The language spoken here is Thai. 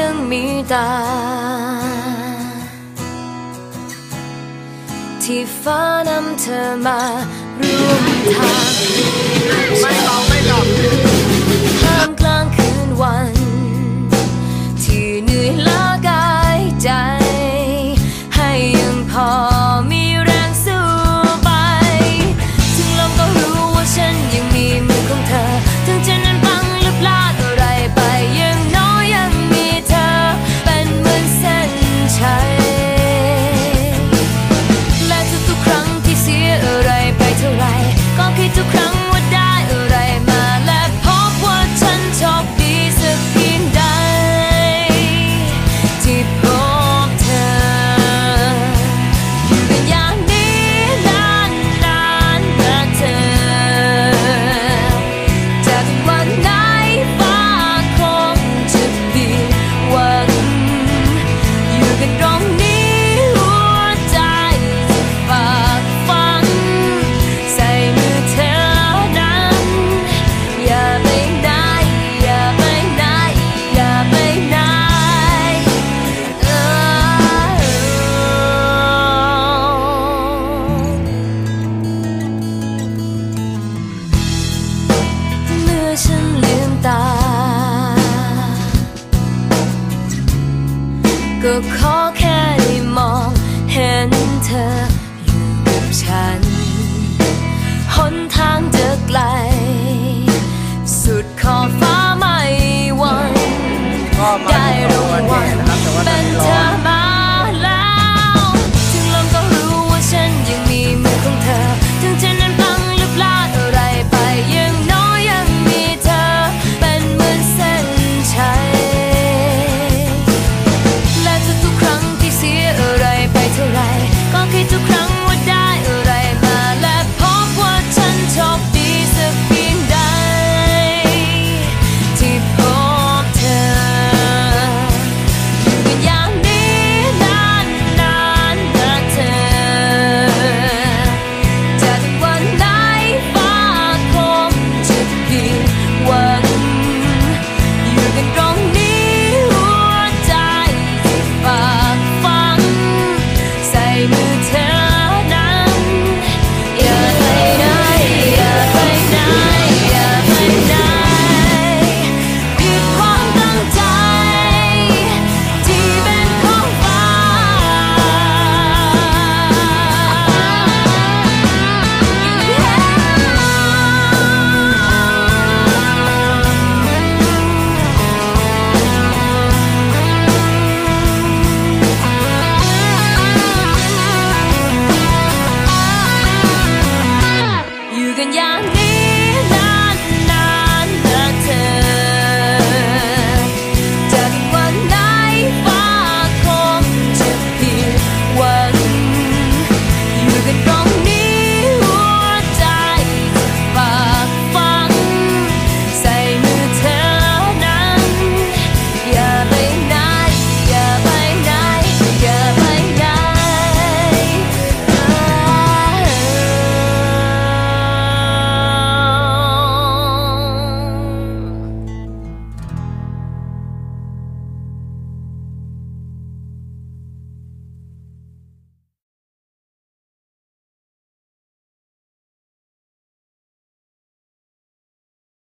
ยังมีตา ที่ฟ้านำเธอมาร่วมทาง อฉันลืมตา ก็ขอแค่ได้มองเห็นเธออยู่กับฉัน หนทางจะไกล สุดขอฟ้ามา